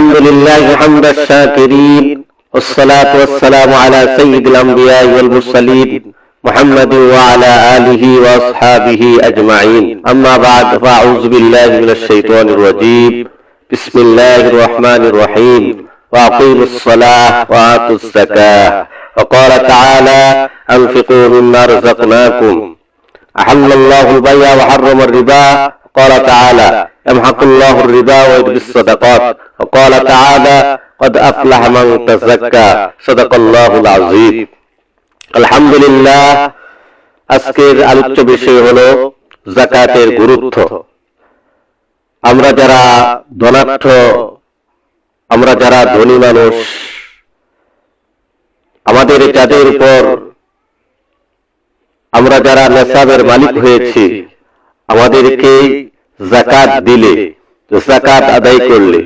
الحمد لله حمد الشاكرين والصلاة والسلام على سيد الأنبياء والمرسلين محمد وعلى آله وأصحابه أجمعين. أما بعد فأعوذ بالله من الشيطان الرجيم. بسم الله الرحمن الرحيم. وأقيموا الصلاة وآتوا الزكاة. وقال تعالى أنفقوا مما رزقناكم. أحل الله البيع وحرم الربا. قال تعالى يمحق الله الربا ويربي الصدقات. وقال تعالى قد أفلح من تزكى صدق الله العظيم الحمد لله আজকের আলোচ্য বিষয় হলো জাকাতের গুরুত্ব আমরা যারা ধনাঢ্য আমরা যারা ধনী মানুষ আমাদের যাদের উপর আমরা যারা নেশাবের মালিক হয়েছি আমাদেরকে জাকাত দিলে জাকাত আদায় করলে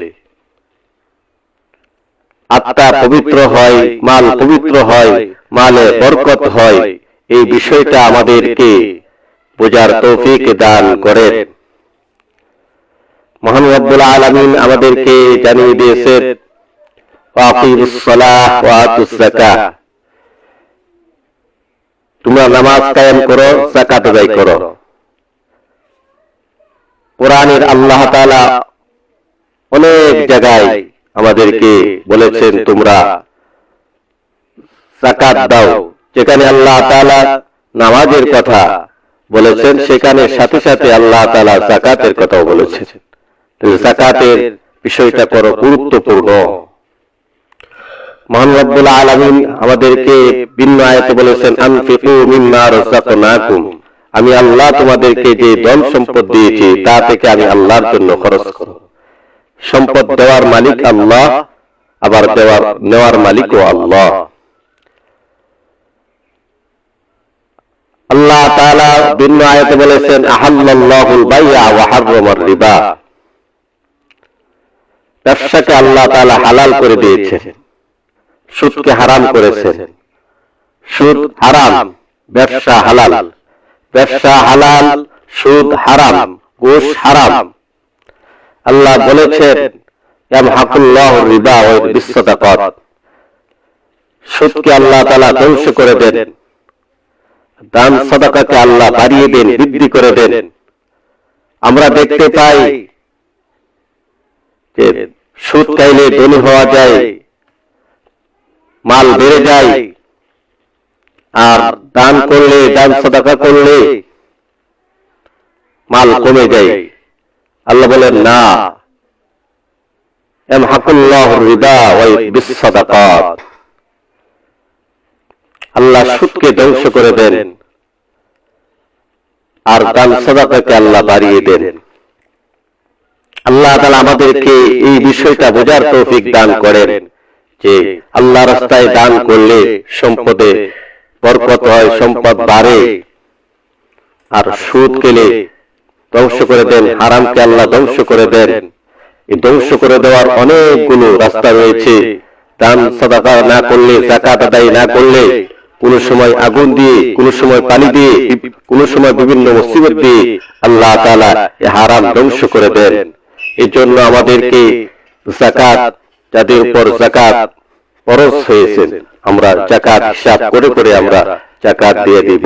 আত্মা পবিত্র হয়, মাল পবিত্র হয়, মালে বরকত হয়। এই বিষয়টা আমাদেরকে বোঝার তৌফিক দান করেন। মহান রব্বুল আলামিন আমাদেরকে জানিয়ে দিয়েছেন তোমরা নামাজ কায়েম করো জাকাত আদায় করো। কোরআনের আল্লাহ তাআলা অনেক জায়গায় আমাদেরকে বলেছেন তোমরা। জাকাত দাও। যেখানে আল্লাহ তাআলা নামাজের কথা বলেছেন সেখানে সাথে সাথে আল্লাহ তাআলা জাকাতের কথাও বলেছেন। জাকাতের বিষয়টা বড় গুরুত্বপূর্ণ। মহান রব্বুল আলামিন আমাদেরকে ভিন্ন আয়াতে বলেছেন আনফিকু মিম্মা রাযাকনাকুম আমি আল্লাহ তোমাদেরকে যে ধন সম্পদ দিয়েছি তা থেকে আমি আল্লাহর জন্য খরচ করো সম্পদ দেওয়ার মালিক আল্লাহ, আবার দেওয়ার, নেওয়ার মালিকও আল্লাহ। আল্লাহ তাআলা ভিন্ন আয়াতে বলেছেন, আহাল্লাল্লাহুল বাইয়া ওয়া হাররামার রিবা। ব্যবসাকে আল্লাহ তাআলা হালাল করে দিয়েছেন, সুদকে হারাম করেছেন। সুদ হারাম, ব্যবসা হালাল। ব্যবসা হালাল, সুদ হারাম ঘুষ হারাম। আল্লাহ বলেছেন রিবা সুদকে আল্লাহ তাআলা ধ্বংস করে দেন। দান। সাদাকাকে আল্লাহ বাড়িয়ে দেন বৃদ্ধি করে দেন। আমরা দেখতে পাই যে সুদ খাইলে ধনী হওয়া যায় মাল বেড়ে যায় আর দান করলে দান সদাকা করলে মাল কমে যায়। আল্লাহ বলেন, না। আল্লাহ সুদকে ধ্বংস করে দেন। আর দান আল্লাহ বাড়িয়ে দেন। আল্লাহ তালা আমাদেরকে এই বিষয়টা বোঝার তৌফিক দান করেন যে আল্লাহ রাস্তায় দান করলে সম্পদে বরকত হয়, সম্পদ বাড়ে। আর সুদ কেলে ধ্বংস করে দেন, হারামকে আল্লাহ ধ্বংস করে দেন। এই ধ্বংস করে দেওয়ার অনেকগুলো রাস্তা রয়েছে। দান, সদাকা না করলে জাকাত আদায় না করলে, কোন সময় আগুন দিয়ে, কোন সময় পানি দিয়ে, কোন সময় বিভিন্ন মুসিবত দিয়ে আল্লাহ তাআলা এই হারাম ধ্বংস করে দেন। এই জন্য আমাদেরকে জাকাত যাদের উপর জাকাত ফরজ হয়েছে, আমরা জাকাত হিসাব করে করে আমরা জাকাত দিয়ে দিব।